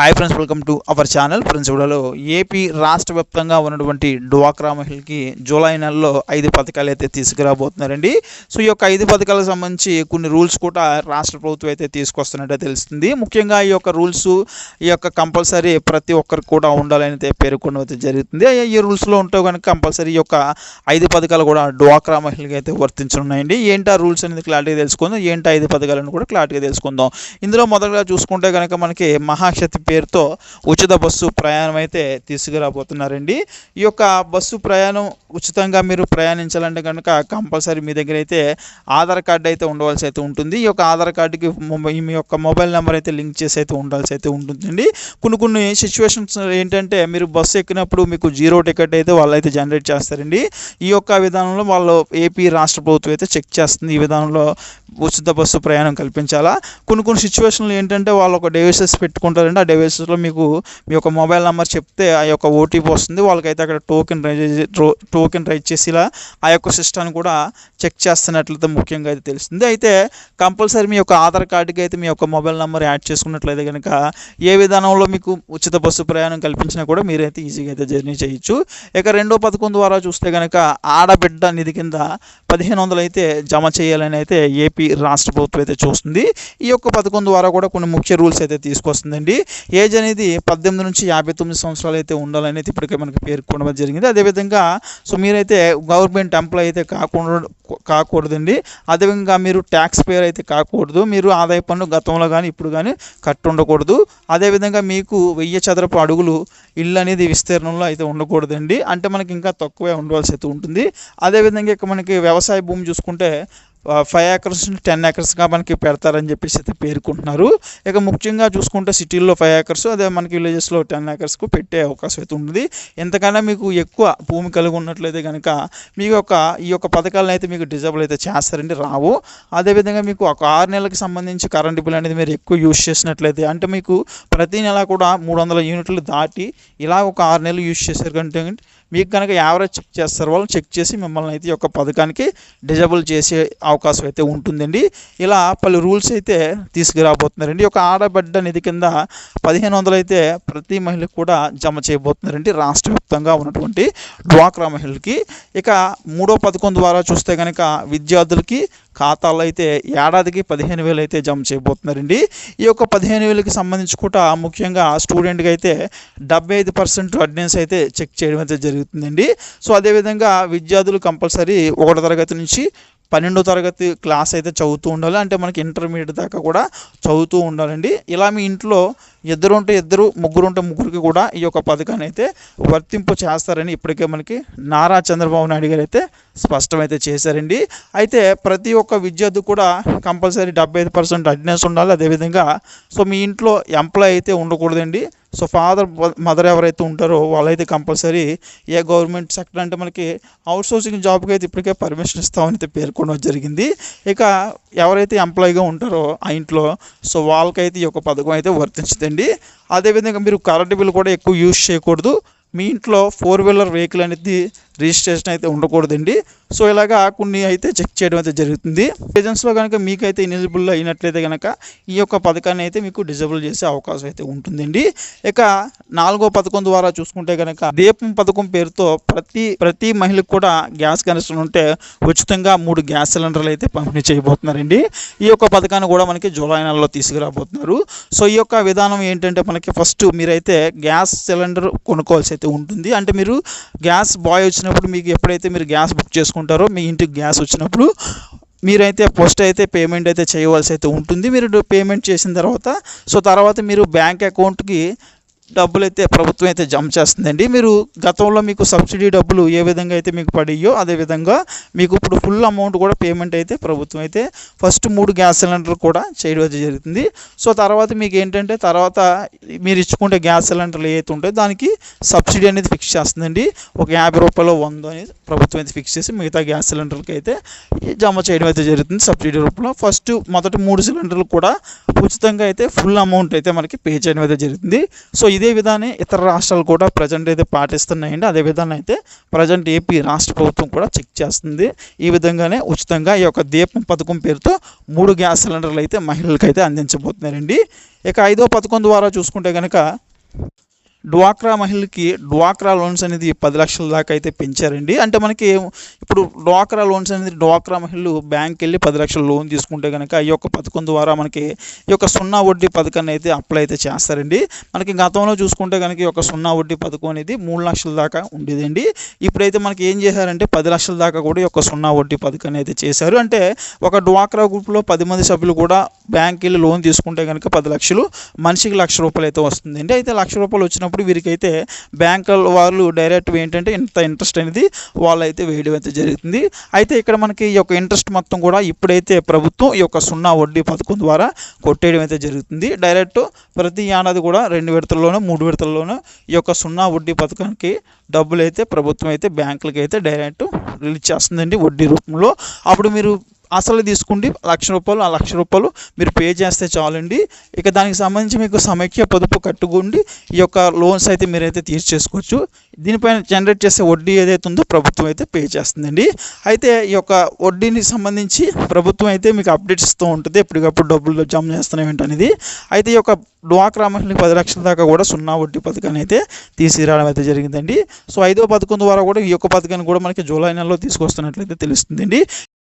Hi friends welcome to our channel friends ఇవిడలో AP రాష్ట్ర వ్యాప్తంగా ఉన్నటువంటి డ్వాక్రా మహిళకి జూలై నెలలో ఐదు పథకాలు అయితే తీసుకురాబోతున్నారండి. సో ఈ యొక్క ఐదు పథకాలకు సంబంధించి కొన్ని రూల్స్ కూడా రాష్ట్ర ప్రభుత్వం అయితే తీసుకొస్తున్నట్టు తెలుస్తుంది. ముఖ్యంగా ఈ యొక్క రూల్స్ ఈ యొక్క కంపల్సరీ ప్రతి ఒక్కరికి కూడా ఉండాలని అయితే పేర్కొనడం అయితే జరుగుతుంది. ఈ రూల్స్లో ఉంటే కనుక కంపల్సరీ ఈ యొక్క ఐదు పథకాలు కూడా డ్వాక్రా మహిళకి అయితే వర్తించనున్నాయండి. ఏంటి ఆ రూల్స్ అనేది క్లారిటీగా తెలుసుకుందాం? ఏంటి ఐదు పథకాలను కూడా క్లారిటీగా తెలుసుకుందాం. ఇందులో మొదటగా చూసుకుంటే కనుక మనకి మహాశక్తి పేరుతో ఉచిత బస్సు ప్రయాణం అయితే తీసుకురాబోతున్నారండి. ఈ యొక్క బస్సు ప్రయాణం ఉచితంగా మీరు ప్రయాణించాలంటే కనుక కంపల్సరీ మీ దగ్గర అయితే ఆధార్ కార్డు అయితే ఉండవలసి అయితే ఉంటుంది. ఈ యొక్క ఆధార్ కార్డుకి మీ యొక్క మొబైల్ నెంబర్ అయితే లింక్ చేసి అయితే ఉండాల్సి అయితే ఉంటుందండి. కొన్ని కొన్ని సిచ్యువేషన్స్ ఏంటంటే మీరు బస్సు ఎక్కినప్పుడు మీకు జీరో టికెట్ అయితే వాళ్ళు అయితే జనరేట్ చేస్తారండి. ఈ యొక్క విధానంలో వాళ్ళు ఏపీ రాష్ట్ర ప్రభుత్వం అయితే చెక్ చేస్తుంది ఈ విధానంలో ఉచిత బస్సు ప్రయాణం కల్పించాలా. కొన్ని కొన్ని సిచ్యువేషన్లు ఏంటంటే వాళ్ళు ఒక డేవిసెస్ పెట్టుకుంటారండి. ఆ డేవిసెస్లో మీకు మీ యొక్క మొబైల్ నెంబర్ చెప్తే ఆ యొక్క ఓటీపీ వస్తుంది. వాళ్ళకైతే అక్కడ టోకెన్ టోకెన్ రైజ్ చేసి ఇలా ఆ యొక్క సిస్టాన్ని కూడా చెక్ చేస్తున్నట్లయితే ముఖ్యంగా అయితే తెలుస్తుంది. అయితే కంపల్సరీ మీ యొక్క ఆధార్ కార్డుకి అయితే మీ యొక్క మొబైల్ నెంబర్ యాడ్ చేసుకున్నట్లయితే కనుక ఏ విధానంలో మీకు ఉచిత బస్సు ప్రయాణం కల్పించినా కూడా మీరైతే ఈజీగా అయితే జర్నీ చేయొచ్చు. ఇక రెండో పథకం ద్వారా చూస్తే కనుక ఆడబిడ్డ నిధి కింద పదిహేను వందలు అయితే జమ చేయాలని అయితే ఏపీ రాష్ట్ర ప్రభుత్వం అయితే చూస్తుంది. ఈ యొక్క పథకం ద్వారా కూడా కొన్ని ముఖ్య రూల్స్ అయితే తీసుకొస్తుందండి. ఏజ్ అనేది పద్దెనిమిది నుంచి యాభై తొమ్మిది సంవత్సరాలు అయితే ఉండాలని అయితే ఇప్పటికే మనకి పేర్కొనడం జరిగింది. అదేవిధంగా సో మీరైతే గవర్నమెంట్ ఎంప్లాయ్ అయితే కాకుండా కాకూడదండి. అదేవిధంగా మీరు ట్యాక్స్ పేర్ అయితే కాకూడదు. మీరు ఆదాయ పన్ను గతంలో కానీ ఇప్పుడు కానీ కట్టు ఉండకూడదు అదేవిధంగా మీకు వెయ్యి చదరపు అడుగులు ఇల్లు అనేది విస్తీర్ణంలో అయితే ఉండకూడదండి. అంటే మనకి ఇంకా తక్కువే ఉండవలసి అయితే ఉంటుంది. అదేవిధంగా ఇక మనకి వ్యవసాయ భూమి చూసుకుంటే ఫైవ్ ఏకర్స్ టెన్ ఏకర్స్గా మనకి పెడతారని చెప్పేసి అయితే పేర్కొంటున్నారు. ఇక ముఖ్యంగా చూసుకుంటే సిటీల్లో ఫైవ్ ఏకర్స్ అదే మనకి విలేజెస్లో టెన్ ఏకర్స్కు పెట్టే అవకాశం అయితే ఉంటుంది ఎంతకన్నా మీకు ఎక్కువ భూమి కలిగి ఉన్నట్లయితే కనుక మీ యొక్క ఈ యొక్క పథకాలను అయితే మీకు డిజబుల్ అయితే చేస్తారండి రావు. అదేవిధంగా మీకు ఒక ఆరు నెలలకు సంబంధించి కరెంట్ బిల్ అనేది మీరు ఎక్కువ యూజ్ చేసినట్లయితే అంటే మీకు ప్రతి నెల కూడా మూడు వందల యూనిట్లు దాటి ఇలా ఒక ఆరు నెలలు యూజ్ చేశారు కంటే మీకు కనుక యావరేజ్ చెక్ చేస్తారు వాళ్ళు చెక్ చేసి మిమ్మల్ని అయితే ఈ యొక్క పథకానికి డిజబుల్ చేసే అవకాశం అయితే ఉంటుందండి. ఇలా పలు రూల్స్ అయితే తీసుకురాబోతున్నారండి. ఒక ఆడబిడ్డ నిధి కింద పదిహేను వందలు అయితే ప్రతి మహిళకు కూడా జమ చేయబోతున్నారండి. రాష్ట్ర వ్యాప్తంగా ఉన్నటువంటి డ్వాక్రా మహిళలకి. ఇక మూడో పథకం ద్వారా చూస్తే కనుక విద్యార్థులకి ఖాతాలో అయితే ఏడాదికి పదిహేను వేలు అయితే జమ చేయబోతున్నారండి. ఈ యొక్క పదిహేను వేలకి సంబంధించి కూడా ముఖ్యంగా స్టూడెంట్కి అయితే డెబ్బై ఐదు పర్సెంట్ అటెండెన్స్ అయితే చెక్ చేయడం అయితే జరిగింది. జరుగుతుందండి. సో అదేవిధంగా విద్యార్థులు కంపల్సరీ ఒకటో తరగతి నుంచి పన్నెండో తరగతి క్లాస్ అయితే చదువుతూ ఉండాలి. అంటే మనకి ఇంటర్మీడియట్ దాకా కూడా చదువుతూ ఉండాలండి. ఇలా మీ ఇంట్లో ఇద్దరు ఉంటే ఇద్దరు ముగ్గురు ఉంటే ముగ్గురికి కూడా ఈ యొక్క పథకాన్ని అయితే వర్తింపు చేస్తారని ఇప్పటికే మనకి నారా చంద్రబాబు నాయుడు గారు అయితే స్పష్టమైతే చేశారండి. అయితే ప్రతి ఒక్క విద్యార్థి కూడా కంపల్సరీ డెబ్బై ఐదు పర్సెంట్ అటెండెన్స్ ఉండాలి. అదేవిధంగా సో మీ ఇంట్లో ఎంప్లాయ్ అయితే ఉండకూడదండి. సో ఫాదర్ మదర్ ఎవరైతే ఉంటారో వాళ్ళైతే కంపల్సరీ ఏ గవర్నమెంట్ సెక్టర్ అంటే మనకి అవుట్ సోర్సింగ్ జాబ్కి అయితే ఇప్పటికే పర్మిషన్ ఇస్తామని అయితే పేర్కొనడం జరిగింది. ఇక ఎవరైతే ఎంప్లాయీగా ఉంటారో ఆ ఇంట్లో సో వాళ్ళకైతే ఈ యొక్క పథకం అయితే వర్తించదండి. అదేవిధంగా మీరు కరెంట్ బిల్ కూడా ఎక్కువ యూజ్ చేయకూడదు. మీ ఇంట్లో ఫోర్ వీలర్ వెహికల్ అనేది రిజిస్ట్రేషన్ అయితే ఉండకూడదండి. సో ఇలాగా కొన్ని అయితే చెక్ చేయడం అయితే జరుగుతుంది. ఏజెన్స్లో కనుక మీకైతే ఎలిజిబుల్ అయినట్లయితే కనుక ఈ యొక్క పథకాన్ని అయితే మీకు డిజబుల్ చేసే అవకాశం అయితే ఉంటుందండి. ఇక నాలుగో పథకం ద్వారా చూసుకుంటే కనుక దీపం పథకం పేరుతో ప్రతి ప్రతి మహిళకు కూడా గ్యాస్ కనెక్షన్ ఉంటే ఉచితంగా మూడు గ్యాస్ సిలిండర్లు అయితే పంపిణీ చేయబోతున్నారండి. ఈ యొక్క పథకాన్ని కూడా మనకి జూలై నెలలో తీసుకురాబోతున్నారు. సో ఈ యొక్క విధానం ఏంటంటే మనకి ఫస్ట్ మీరైతే గ్యాస్ సిలిండర్ కొనుక్కోవాల్సి అయితే ఉంటుంది. అంటే మీరు గ్యాస్ బాయ్ వచ్చినప్పుడు మీకు ఎప్పుడైతే మీరు గ్యాస్ బుక్ చేసుకుంటారు మీ ఇంటికి గ్యాస్ వచ్చినప్పుడు మీరైతే ఫస్ట్ అయితే పేమెంట్ అయితే చేయవలసి అయితే ఉంటుంది. మీరు పేమెంట్ చేసిన తర్వాత సో తర్వాత మీరు బ్యాంక్ అకౌంట్కి డబ్బులు అయితే ప్రభుత్వం అయితే జమ చేస్తుందండి. మీరు గతంలో మీకు సబ్సిడీ డబ్బులు ఏ విధంగా అయితే మీకు పడియో అదే విధంగా మీకు ఇప్పుడు ఫుల్ అమౌంట్ కూడా పేమెంట్ అయితే ప్రభుత్వం అయితే ఫస్ట్ మూడు గ్యాస్ సిలిండర్ కూడా చేయడం అయితే జరుగుతుంది. సో తర్వాత మీకు ఏంటంటే తర్వాత మీరు ఇచ్చుకుంటే గ్యాస్ సిలిండర్లు ఏవైతే ఉంటాయో దానికి సబ్సిడీ అనేది ఫిక్స్ చేస్తుందండి. ఒక యాభై రూపాయలు వంద అనేది ప్రభుత్వం అయితే ఫిక్స్ చేసి మిగతా గ్యాస్ సిలిండర్కి అయితే జమ చేయడం అయితే జరుగుతుంది సబ్సిడీ రూపంలో. ఫస్ట్ మొదటి మూడు సిలిండర్లు కూడా ఉచితంగా అయితే ఫుల్ అమౌంట్ అయితే మనకి పే చేయడం అయితే జరుగుతుంది. సో ఇది ఇదే విధానం ఇతర రాష్ట్రాలు కూడా ప్రజెంట్ అయితే పాటిస్తున్నాయండి. అదే విధానం అయితే ప్రజెంట్ ఏపీ రాష్ట్ర ప్రభుత్వం కూడా చెక్ చేస్తుంది. ఈ విధంగానే ఉచితంగా ఈ యొక్క దీపం పథకం పేరుతో మూడు గ్యాస్ సిలిండర్లు అయితే మహిళలకు అయితే అందించబోతున్నారండి. ఇక ఐదో పథకం ద్వారా చూసుకుంటే కనుక డ్వాక్రా మహిళకి డ్వాక్రా లోన్స్ అనేది పది లక్షల దాకా అయితే పెంచారండి. అంటే మనకి ఇప్పుడు డ్వాక్రా లోన్స్ అనేది డ్వాక్రా మహిళలు బ్యాంక్ వెళ్ళి పది లక్షల లోన్ తీసుకుంటే కనుక ఈ యొక్క పథకం ద్వారా మనకి ఈ యొక్క సున్నా వడ్డీ పథకాన్ని అయితే అప్లై అయితే చేస్తారండి. మనకి గతంలో చూసుకుంటే కనుక ఈ యొక్క సున్నా వడ్డీ పథకం అనేది మూడు లక్షల దాకా ఉండేదండి. ఇప్పుడైతే మనకి ఏం చేశారంటే పది లక్షల దాకా కూడా ఈ యొక్క సున్నా వడ్డీ పథకాన్ని అయితే చేశారు. అంటే ఒక డ్వాక్రా గ్రూప్లో పది మంది సభ్యులు కూడా బ్యాంక్ వెళ్ళి లోన్ తీసుకుంటే కనుక పది లక్షలు మనిషికి లక్ష రూపాయలు అయితే వస్తుందండి. అయితే లక్ష రూపాయలు వచ్చినప్పుడు వీరికైతే బ్యాంక్ వాళ్ళు డైరెక్ట్ ఏంటంటే ఇంత ఇంట్రెస్ట్ అనేది వాళ్ళు అయితే వేయడం అయితే జరుగుతుంది. అయితే ఇక్కడ మనకి ఈ యొక్క ఇంట్రెస్ట్ మొత్తం కూడా ఇప్పుడైతే ప్రభుత్వం ఈ యొక్క సున్నా వడ్డీ పథకం ద్వారా కొట్టేయడం అయితే జరుగుతుంది. డైరెక్ట్ ప్రతి ఏడాది కూడా రెండు విడతల్లోనూ మూడు విడతల్లోనూ ఈ యొక్క సున్నా వడ్డీ పథకానికి డబ్బులు అయితే ప్రభుత్వం అయితే బ్యాంకులకి అయితే డైరెక్ట్ రిలీజ్ చేస్తుందండి వడ్డీ రూపంలో. అప్పుడు మీరు అసలు తీసుకుండి లక్ష రూపాయలు ఆ లక్ష రూపాయలు మీరు పే చేస్తే చాలండి. ఇక దానికి సంబంధించి మీకు సమైక్య పొదుపు కట్టుకుండి. ఈ యొక్క లోన్స్ అయితే మీరైతే తీర్చేసుకోవచ్చు. దీనిపైన జనరేట్ చేసే వడ్డీ ఏదైతే ఉందో ప్రభుత్వం అయితే పే చేస్తుందండి. అయితే ఈ యొక్క వడ్డీని సంబంధించి ప్రభుత్వం అయితే మీకు అప్డేట్స్ ఇస్తూ ఉంటుంది. ఎప్పటికప్పుడు డబ్బులు జమ చేస్తున్నాం ఏంటనేది అయితే ఈ యొక్క డ్వాక్రా మహిళకి పది లక్షల దాకా కూడా సున్నా వడ్డీ పథకాన్ని అయితే తీసుకురావడం అయితే జరిగిందండి. సో ఐదో పథకం ద్వారా కూడా ఈ యొక్క పథకాన్ని కూడా మనకి జూలై నెలలో తీసుకొస్తున్నట్లయితే తెలుస్తుందండి.